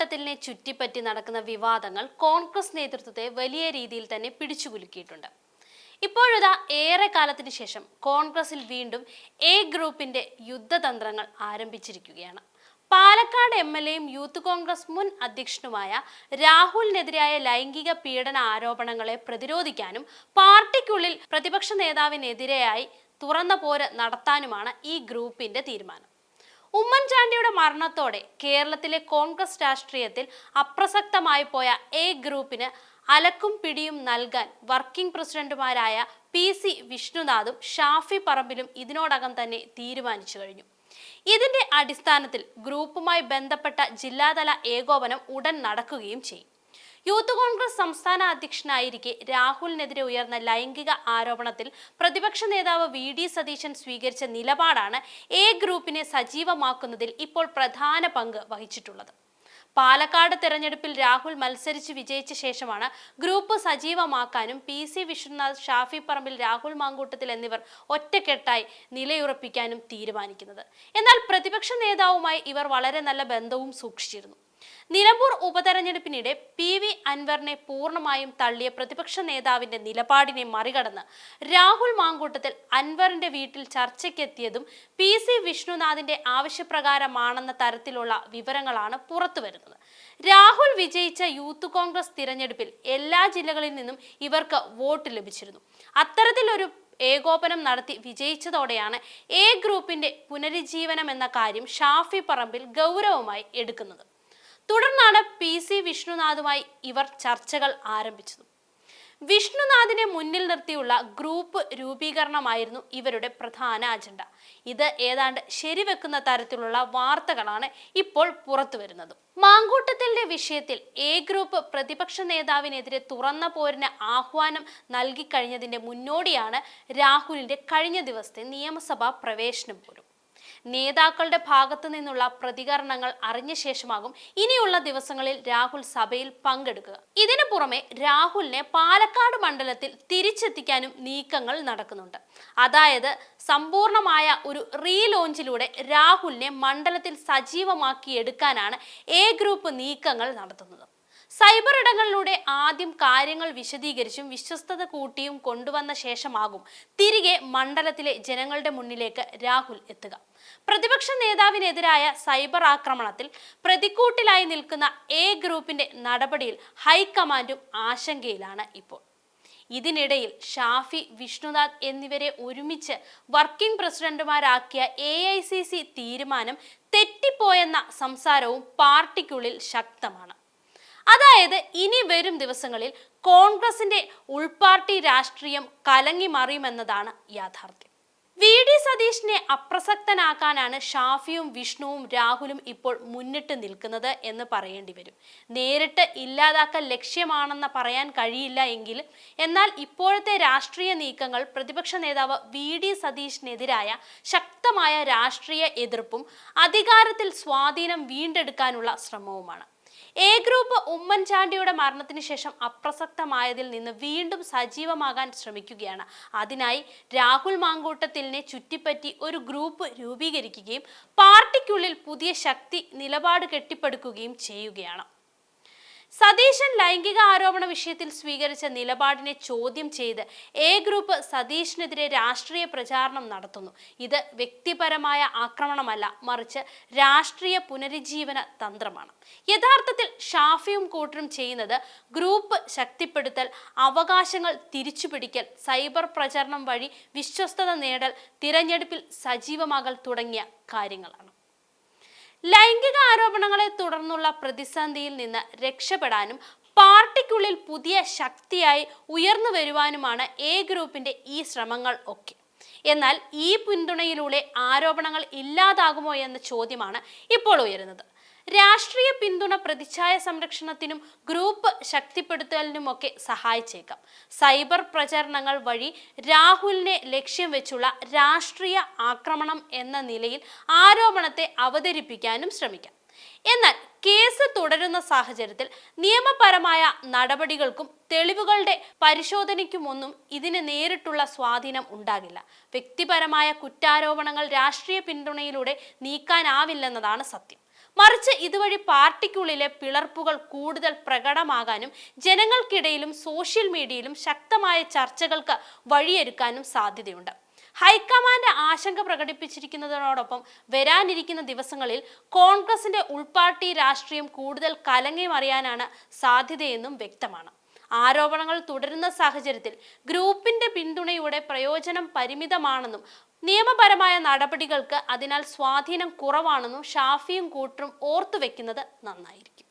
മാങ്കൂട്ടത്തിലിനെ ചുറ്റിപ്പറ്റി നടക്കുന്ന വിവാദങ്ങൾ കോൺഗ്രസ് നേതൃത്വത്തെ വലിയ രീതിയിൽ തന്നെ പിടിച്ചുകുലുക്കിയിട്ടുണ്ട്. ഇപ്പോഴിതാ ഏറെ കാലത്തിന് ശേഷം കോൺഗ്രസിൽ വീണ്ടും എ ഗ്രൂപ്പിന്റെ യുദ്ധതന്ത്രങ്ങൾ ആരംഭിച്ചിരിക്കുകയാണ്. പാലക്കാട് എം എൽ എയും യൂത്ത് കോൺഗ്രസ് മുൻ അധ്യക്ഷനുമായ രാഹുലിനെതിരായ ലൈംഗിക പീഡന ആരോപണങ്ങളെ പ്രതിരോധിക്കാനും പാർട്ടിക്കുള്ളിൽ പ്രതിപക്ഷ നേതാവിനെതിരെയായി തുറന്ന പോര് നടത്താനുമാണ് ഈ ഗ്രൂപ്പിന്റെ തീരുമാനം. ഉമ്മൻചാണ്ടിയുടെ മരണത്തോടെ കേരളത്തിലെ കോൺഗ്രസ് രാഷ്ട്രീയത്തിൽ അപ്രസക്തമായി പോയ എ ഗ്രൂപ്പിന് അലക്കും പിടിയും നൽകാൻ വർക്കിംഗ് പ്രസിഡന്റുമാരായ പി സി വിഷ്ണുനാഥും ഷാഫി പറമ്പിലും ഇതിനോടകം തന്നെ തീരുമാനിച്ചു കഴിഞ്ഞു. ഇതിന്റെ അടിസ്ഥാനത്തിൽ ഗ്രൂപ്പുമായി ബന്ധപ്പെട്ട ജില്ലാതല ഏകോപനം ഉടൻ നടക്കുകയും ചെയ്യും. യൂത്ത് കോൺഗ്രസ് സംസ്ഥാന അധ്യക്ഷനായിരിക്കെ രാഹുലിനെതിരെ ഉയർന്ന ലൈംഗിക ആരോപണത്തിൽ പ്രതിപക്ഷ നേതാവ് വി ഡി സതീശൻ സ്വീകരിച്ച നിലപാടാണ് എ ഗ്രൂപ്പിനെ സജീവമാക്കുന്നതിൽ ഇപ്പോൾ പ്രധാന പങ്ക് വഹിച്ചിട്ടുള്ളത്. പാലക്കാട് തെരഞ്ഞെടുപ്പിൽ രാഹുൽ മത്സരിച്ച് വിജയിച്ച ശേഷമാണ് ഗ്രൂപ്പ് സജീവമാക്കാനും പി സി വിശ്വനാഥ് ഷാഫി പറമ്പിൽ രാഹുൽ മാങ്കൂട്ടത്തിൽ എന്നിവർ ഒറ്റക്കെട്ടായി നിലയുറപ്പിക്കാനും തീരുമാനിക്കുന്നത്. എന്നാൽ പ്രതിപക്ഷ നേതാവുമായി ഇവർ വളരെ നല്ല ബന്ധവും സൂക്ഷിച്ചിരുന്നു. നിലമ്പൂർ ഉപതെരഞ്ഞെടുപ്പിനിടെ പി വി അൻവറിനെ പൂർണമായും തള്ളിയ പ്രതിപക്ഷ നേതാവിന്റെ നിലപാടിനെ മറികടന്ന് രാഹുൽ മാങ്കൂട്ടത്തിൽ അൻവറിന്റെ വീട്ടിൽ ചർച്ചയ്ക്കെത്തിയതും പി സി വിഷ്ണുനാഥിന്റെ ആവശ്യപ്രകാരമാണെന്ന തരത്തിലുള്ള വിവരങ്ങളാണ് പുറത്തുവരുന്നത്. രാഹുൽ വിജയിച്ച യൂത്ത് കോൺഗ്രസ് തിരഞ്ഞെടുപ്പിൽ എല്ലാ ജില്ലകളിൽ നിന്നും ഇവർക്ക് വോട്ട് ലഭിച്ചിരുന്നു. അത്തരത്തിലൊരു ഏകോപനം നടത്തി വിജയിച്ചതോടെയാണ് എ ഗ്രൂപ്പിന്റെ പുനരുജ്ജീവനം എന്ന കാര്യം ഷാഫി പറമ്പിൽ ഗൗരവമായി എടുക്കുന്നത്. തുടർന്നാണ് പി സി വിഷ്ണുനാഥുമായി ഇവർ ചർച്ചകൾ ആരംഭിച്ചത്. വിഷ്ണുനാഥിനെ മുന്നിൽ നിർത്തിയുള്ള ഗ്രൂപ്പ് രൂപീകരണമായിരുന്നു ഇവരുടെ പ്രധാന അജണ്ട. ഇത് ഏതാണ്ട് ശരിവെക്കുന്ന തരത്തിലുള്ള വാർത്തകളാണ് ഇപ്പോൾ പുറത്തു വരുന്നത്. മാങ്കൂട്ടത്തിന്റെ വിഷയത്തിൽ എ ഗ്രൂപ്പ് പ്രതിപക്ഷ നേതാവിനെതിരെ തുറന്ന പോരിന് ആഹ്വാനം നൽകിക്കഴിഞ്ഞതിന്റെ മുന്നോടിയാണ് രാഹുലിന്റെ കഴിഞ്ഞ ദിവസത്തെ നിയമസഭാ പ്രവേശനം പോലും. നേതാക്കളുടെ ഭാഗത്തു നിന്നുള്ള പ്രതികരണങ്ങൾ അറിഞ്ഞ ശേഷമാകും ഇനിയുള്ള ദിവസങ്ങളിൽ രാഹുൽ സഭയിൽ പങ്കെടുക്കുക. ഇതിനു പുറമെ രാഹുലിനെ പാലക്കാട് മണ്ഡലത്തിൽ തിരിച്ചെത്തിക്കാനും നീക്കങ്ങൾ നടക്കുന്നുണ്ട്. അതായത് സമ്പൂർണമായ ഒരു റീലോഞ്ചിലൂടെ രാഹുലിനെ മണ്ഡലത്തിൽ സജീവമാക്കി എടുക്കാനാണ് എ ഗ്രൂപ്പ് നീക്കങ്ങൾ നടത്തുന്നത്. സൈബർ ഇടങ്ങളിലൂടെ ആദ്യം കാര്യങ്ങൾ വിശദീകരിച്ചും വിശ്വസ്തത കൂട്ടിയും കൊണ്ടുവന്ന ശേഷമാകും തിരികെ മണ്ഡലത്തിലെ ജനങ്ങളുടെ മുന്നിലേക്ക് രാഹുൽ എത്തുക. പ്രതിപക്ഷ നേതാവിനെതിരായ സൈബർ ആക്രമണത്തിൽ പ്രതിക്കൂട്ടിലായി നിൽക്കുന്ന എ ഗ്രൂപ്പിന്റെ നടപടിയിൽ ഹൈക്കമാൻഡും ആശങ്കയിലാണ് ഇപ്പോൾ. ഇതിനിടയിൽ ഷാഫി വിഷ്ണുനാഥ് എന്നിവരെ ഒരുമിച്ച് വർക്കിംഗ് പ്രസിഡന്റുമാരാക്കിയ എ ഐ സി സി തീരുമാനം തെറ്റിപ്പോയെന്ന സംസാരവും പാർട്ടിക്കുള്ളിൽ ശക്തമാണ്. അതായത് ഇനി വരും ദിവസങ്ങളിൽ കോൺഗ്രസിന്റെ ഉൾപാർട്ടി രാഷ്ട്രീയം കലങ്ങി മറിയുമെന്നതാണ് യാഥാർത്ഥ്യം. വി. ഡി. സതീഷിനെ അപ്രസക്തനാക്കാനാണ് ഷാഫിയും വിഷ്ണുവും രാഹുലും ഇപ്പോൾ മുന്നിട്ട് നിൽക്കുന്നത് എന്ന് പറയേണ്ടി വരും. നേരിട്ട് ഇല്ലാതാക്കൽ ലക്ഷ്യമാണെന്ന് പറയാൻ കഴിയില്ല എങ്കിലും എന്നാൽ ഇപ്പോഴത്തെ രാഷ്ട്രീയ നീക്കങ്ങൾ പ്രതിപക്ഷ നേതാവ് വി. ഡി. സതീഷിനെതിരായ ശക്തമായ രാഷ്ട്രീയ എതിർപ്പും അധികാരത്തിൽ സ്വാധീനം വീണ്ടെടുക്കാനുള്ള ശ്രമവുമാണ്. എ ഗ്രൂപ്പ് ഉമ്മൻചാണ്ടിയുടെ മരണത്തിന് ശേഷം അപ്രസക്തമായതിൽ നിന്ന് വീണ്ടും സജീവമാകാൻ ശ്രമിക്കുകയാണ്. അതിനായി രാഹുൽ മാങ്കൂട്ടത്തിലിനെ ചുറ്റിപ്പറ്റി ഒരു ഗ്രൂപ്പ് രൂപീകരിക്കുകയും പാർട്ടിക്കുള്ളിൽ പുതിയ ശക്തി നിലപാട് കെട്ടിപ്പടുക്കുകയും ചെയ്യുകയാണ്. സതീശൻ ലൈംഗിക ആരോപണ വിഷയത്തിൽ സ്വീകരിച്ച നിലപാടിനെ ചോദ്യം ചെയ്ത് എ ഗ്രൂപ്പ് സതീഷിനെതിരെ രാഷ്ട്രീയ പ്രചാരണം നടത്തുന്നു. ഇത് വ്യക്തിപരമായ ആക്രമണമല്ല മറിച്ച് രാഷ്ട്രീയ പുനരുജ്ജീവന തന്ത്രമാണ്. യഥാർത്ഥത്തിൽ ഷാഫിയും കൂട്ടരും ചെയ്യുന്നത് ഗ്രൂപ്പ് ശക്തിപ്പെടുത്തൽ അവകാശങ്ങൾ തിരിച്ചുപിടിക്കൽ സൈബർ പ്രചരണം വഴി വിശ്വസ്തത നേടൽ തിരഞ്ഞെടുപ്പിൽ സജീവമാകൽ തുടങ്ങിയ കാര്യങ്ങളാണ്. ലൈംഗിക ആരോപണങ്ങളെ തുടർന്നുള്ള പ്രതിസന്ധിയിൽ നിന്ന് രക്ഷപ്പെടാനും പാർട്ടിക്കുള്ളിൽ പുതിയ ശക്തിയായി ഉയർന്നു വരുവാനുമാണ് എ ഗ്രൂപ്പിന്റെ ഈ ശ്രമങ്ങൾ ഒക്കെ. എന്നാൽ ഈ പിന്തുണയിലൂടെ ആരോപണങ്ങൾ ഇല്ലാതാകുമോ എന്ന ചോദ്യമാണ് ഇപ്പോൾ ഉയരുന്നത്. രാഷ്ട്രീയ പിന്തുണ പ്രതിച്ഛായ സംരക്ഷണത്തിനും ഗ്രൂപ്പ് ശക്തിപ്പെടുത്തലിനുമൊക്കെ സഹായിച്ചേക്കാം. സൈബർ പ്രചരണങ്ങൾ വഴി രാഹുലിനെ ലക്ഷ്യം വെച്ചുള്ള രാഷ്ട്രീയ ആക്രമണം എന്ന നിലയിൽ ആരോപണത്തെ അവതരിപ്പിക്കാനും ശ്രമിക്കാം. എന്നാൽ കേസ് തുടരുന്ന സാഹചര്യത്തിൽ നിയമപരമായ നടപടികൾക്കും തെളിവുകളുടെ പരിശോധനയ്ക്കുമൊന്നും ഇതിന് നേരിട്ടുള്ള സ്വാധീനം ഉണ്ടാകില്ല. വ്യക്തിപരമായ കുറ്റാരോപണങ്ങൾ രാഷ്ട്രീയ പിന്തുണയിലൂടെ നീക്കാനാവില്ലെന്നതാണ് സത്യം. മറിച്ച് ഇതുവഴി പാർട്ടിക്കുള്ളിലെ പിളർപ്പുകൾ കൂടുതൽ പ്രകടമാകാനും ജനങ്ങൾക്കിടയിലും സോഷ്യൽ മീഡിയയിലും ശക്തമായ ചർച്ചകൾക്ക് വഴിയൊരുക്കാനും സാധ്യതയുണ്ട്. ഹൈക്കമാൻഡ് ആശങ്ക പ്രകടിപ്പിച്ചിരിക്കുന്നതിനോടൊപ്പം വരാനിരിക്കുന്ന ദിവസങ്ങളിൽ കോൺഗ്രസിന്റെ ഉൾപാർട്ടി രാഷ്ട്രീയം കൂടുതൽ കലങ്ങി മറിയാനാണ് സാധ്യതയെന്നും വ്യക്തമാണ്. ആരോപണങ്ങൾ തുടരുന്ന സാഹചര്യത്തിൽ ഗ്രൂപ്പിന്റെ പിന്തുണയുടെ പ്രയോജനം പരിമിതമാണെന്നും നിയമപരമായ നടപടികൾക്ക് അതിനാൽ സ്വാധീനം കുറവാണെന്നും ഷാഫിയും കൂട്ടരും ഓർത്തുവെക്കുന്നത് നന്നായിരിക്കും.